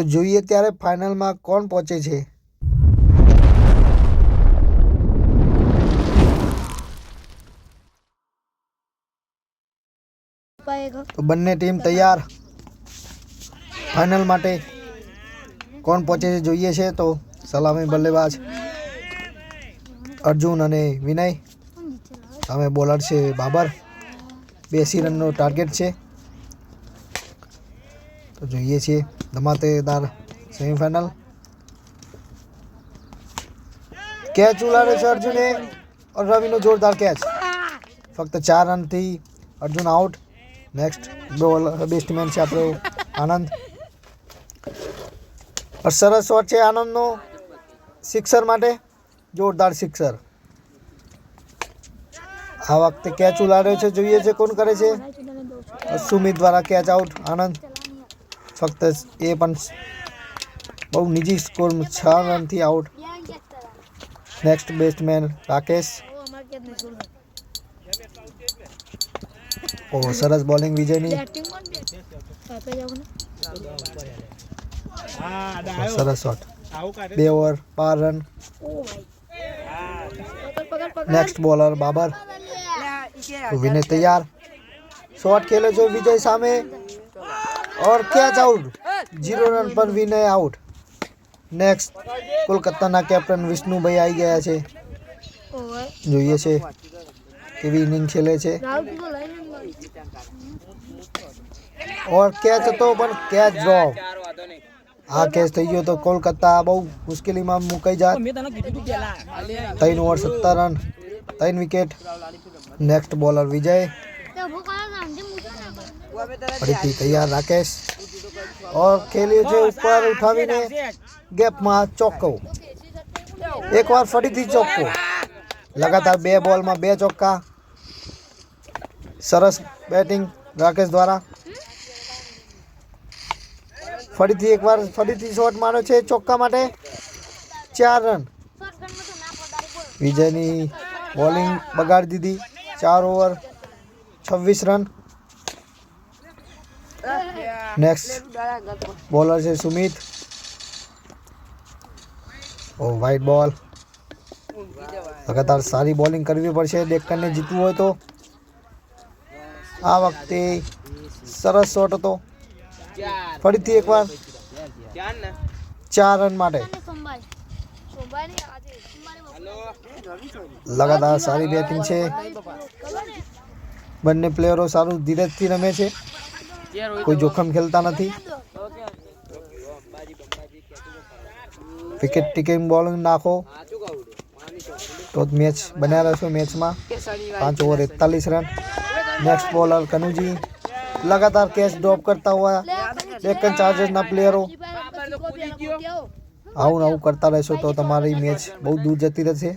તો જોઈએ ત્યારે ફાઇનલમાં કોણ પહોંચે છે. તો બંને ટીમ તૈયાર. ફાઇનલ માટે કોણ પહોંચે છે જોઈએ છે તો સલામી બલ્લેબાજ અર્જુન અને વિનય. સામે બોલર છે બાબર. બેસી રનનો ટાર્ગેટ છે. તો જોઈએ છીએ ધમાતેદાર સેમિફાઈનલ કેચ ઉલાડે છે અર્જુને. રવિનો જોરદાર કેચ. ફક્ત ચાર રનથી Arjun out next ball batsman છે આપણો આનંદ. સરસ શોટ છે આનંદનો. સિક્સર માટે જોરદાર સિક્સર આ વખતે કેચ ઉલાડ્યો છે, જોઈએ છે કોણ કરે છે. સુમિત દ્વારા કેચ આઉટ આનંદ. ફક્ત એ પણ બહુ નિજી સ્કોર છ રનથી આઉટ નેક્સ્ટ બેસ્ટમેન રાકેશ. ઓ સરસ બોલિંગ વિજયની. બેટિંગ કોણ કાપે જાવ ને સરસ શોટ બે ઓવર બાર રન ઓ ભાઈ પકડ પકડ પકડ નેક્સ્ટ બોલર બાબર. તો વિનય તૈયાર. શોટ ખેલે છે વિજય સામે. और कैच आउट जीरो रन पर विनय आउट નેક્સ્ટ કોલકાતાના કેપ્ટન વિષ્ણુભાઈ આવી ગયા છે ઓ ભાઈ જોઈએ છે કેવી ઇનિંગ ખેલે છે રાઉટ તો લઈને જ મારી ઓર કેચ હતો પણ કેચ ડ્રોપ આ કેચ થઈ ગયો તો કોલકાતા બહુ મુશ્કેલીમાં મુકાઈ જાત ત્રણ ઓવર સત્તર રન ત્રણ વિકેટ નેક્સ્ટ બોલર વિજય ફરીથી તૈયાર રાકેશ ઓર ખેલ્યો છે ઉપર ઉઠાવીને ગેપમાં ચોક્કો એકવાર ફરીથી ચોક્કો લગાતાર બે બોલમાં બે ચોક્કા. સરસ બેટિંગ રાકેશ દ્વારા. ફરીથી એકવાર ફરીથી શોટ માર્યો છે ચોક્કા માટે. ચાર રન. વિજયની બોલિંગ બગાડી દીધી. ચાર ઓવર છવ્વીસ રન. નેક્સ્ટ બોલર છે સુમિત ઓ વાઇટ બોલ લગાતાર સારી બોલિંગ કરવી પડશે. ડેક્કનને જીતવું હોય તો. આ વખતે સરસ શોટ હતો. ફરીથી એકવાર ચાર રન માટે. લગાતાર સારી બેટિંગ છે. બંને પ્લેયરો સારું ધીરજથી રમે છે. કોઈ જોખમ ખેલતા નથી? વિકેટ ટીકિંગ બોલિંગ નાખો. તો મેચ બન્યા રહેશો મેચમાં પાંચ ઓવર એકતાલીસ રન નેક્સ્ટ બોલર કનુજી. લગાતાર કેચ ડ્રોપ કરતા હોવા ડેક્કન ચાર્જર્સના પ્લેયરો આવું આવું કરતા રહેશો તો તમારી મેચ બહુ દૂર જતી રહેશે.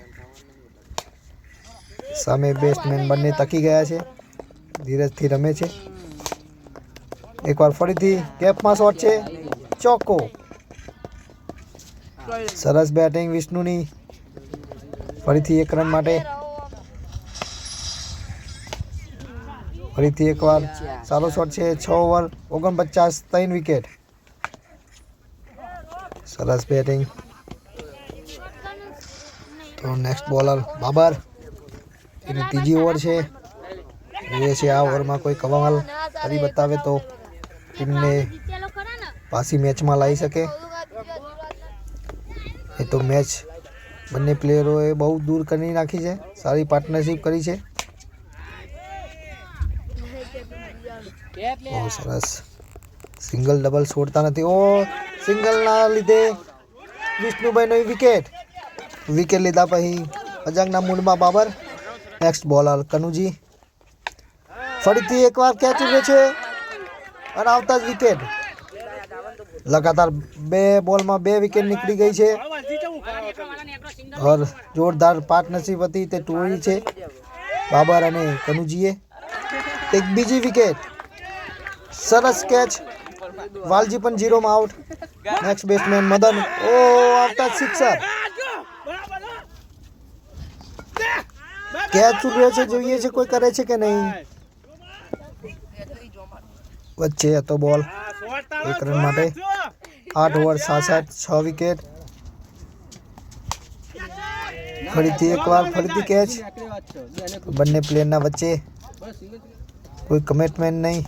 સામે બેસ્ટમેન બંને તકી ગયા છે. ધીરજથી રમે છે. એકવાર ફરીથી કેપમાં શોટ છે. ચોક્કો. સરસ બેટિંગ વિષ્ણુની. ફરીથી એક રન માટે. ફરીથી એકવાર સારો શોટ છે. છ ઓવર ઓગણપચાસ ત્રણ વિકેટ સરસ બેટિંગ તો નેક્સ્ટ બોલર બાબર. એની ત્રીજી ઓવર છે. જોઈએ છે આ ઓવરમાં કોઈ કમાલ કરી બતાવે તો. ટીમને પાછી મેચમાં લાવી શકે. એ તો મેચ બંને પ્લેયરોએ બહુ દૂર કરી નાખી છે. સારી પાર્ટનરશિપ કરી છે. બહુ સરસ. સિંગલ ડબલ છોડતા નથી. ઓ સિંગલના લીધે વિષ્ણુભાઈનો વિકેટ વિકેટ લીધા પછી અજાંગના મૂડમાં બાબર. Next bowler Kanuji. ફરીથી એકવાર કેચ ઉભે છે. અને આવતા જ વિકેટ લગાતાર બે બોલમાં બે વિકેટ નીકળી ગઈ છે. ઓર જોરદાર પાર્ટનરશિપ હતી, તે ટોળી છે. બાબર અને કનુજીએ. એક બીજી વિકેટ સરસ કેચ વાલજી પણ ઝીરોમાં આઉટ નેક્સ્ટ બેટ્સમેન મદન. ઓ, આવતા સિક્સર કેચ ચૂક્યો છે, જોઈએ છે, કોઈ કરે છે કે નહીં? વચ્ચે હતો બોલ. એક રન માટે આઠ ઓવર સાસઠ છ વિકેટ. ફરીથી એકવાર, ફરીથી કેચ બંને પ્લેયરના વચ્ચે કોઈ કમિટમેન્ટ નહીં.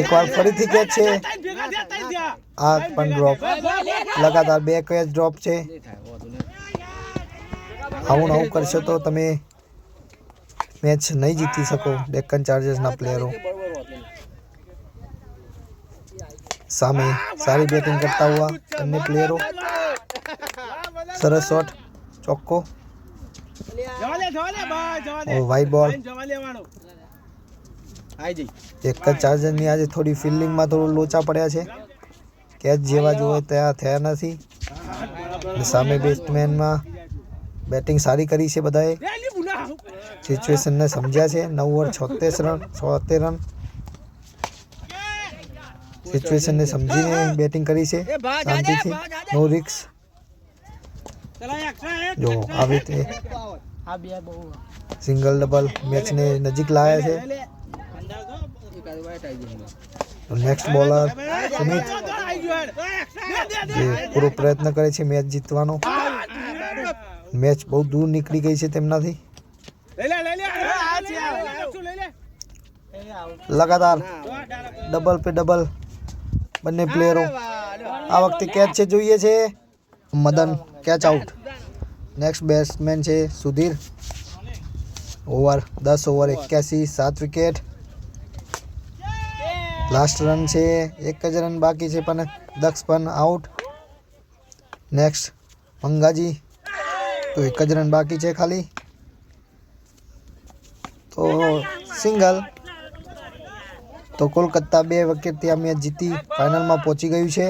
એકવાર ફરીથી કેચ છે. આ પણ ડ્રોપ લગાતાર બે કેચ ડ્રોપ છે. આવું આવું કરશો તો તમે મેચ નહીં જીતી શકો. ડેક્કન ચાર્જર્સના પ્લેયરો સામે સારી બેટિંગ કરતા હોવા બંને પ્લેયરો સરસ શોટ ચોક્કો. વ્હાઇટ બોલ એક જ ચાર્જરની આજે થોડી ફિલ્ડિંગમાં થોડું લોચા પડ્યા છે. કેચ જેવા જોવે ત્યાં થયા નથી. સામે બેટ્સમેનમાં બેટિંગ સારી કરી છે બધાએ. સિચ્યુએશનને સમજ્યા છે. નવ ઓવર છોતેર રન છોતેર રન. સિચ્યુએશનને સમજીને બેટિંગ કરી છે શાંતિથી નો રિક્સ જો આવી રીતે આ બે બહુ સિંગલ ડબલ મેચને નજીક લાવ્યા છે નેક્સ્ટ બોલર સુમિત જે પૂરો પ્રયત્ન કરે છે મેચ જીતવાનો મેચ બહુ દૂર નીકળી ગઈ છે તેમનાથી લગાતાર ડબલ પે ડબલ બંને પ્લેયરો આ વખતે કેચ છે, જોઈએ છે. Madan catch out next batsman છે સુધીર. ઓવર દસ ઓવર એક્યાસી, સાત વિકેટ લાસ્ટ રન છે, એક જ રન બાકી છે પણ દક્ષ પણ આઉટ નેક્સ્ટ મંગાજી. તો એક જ રન બાકી છે ખાલી. તો સિંગલ તો કોલકાતા બે વિકેટથી ત્યાં મેચ જીતી ફાઇનલમાં પહોંચી ગયું છે.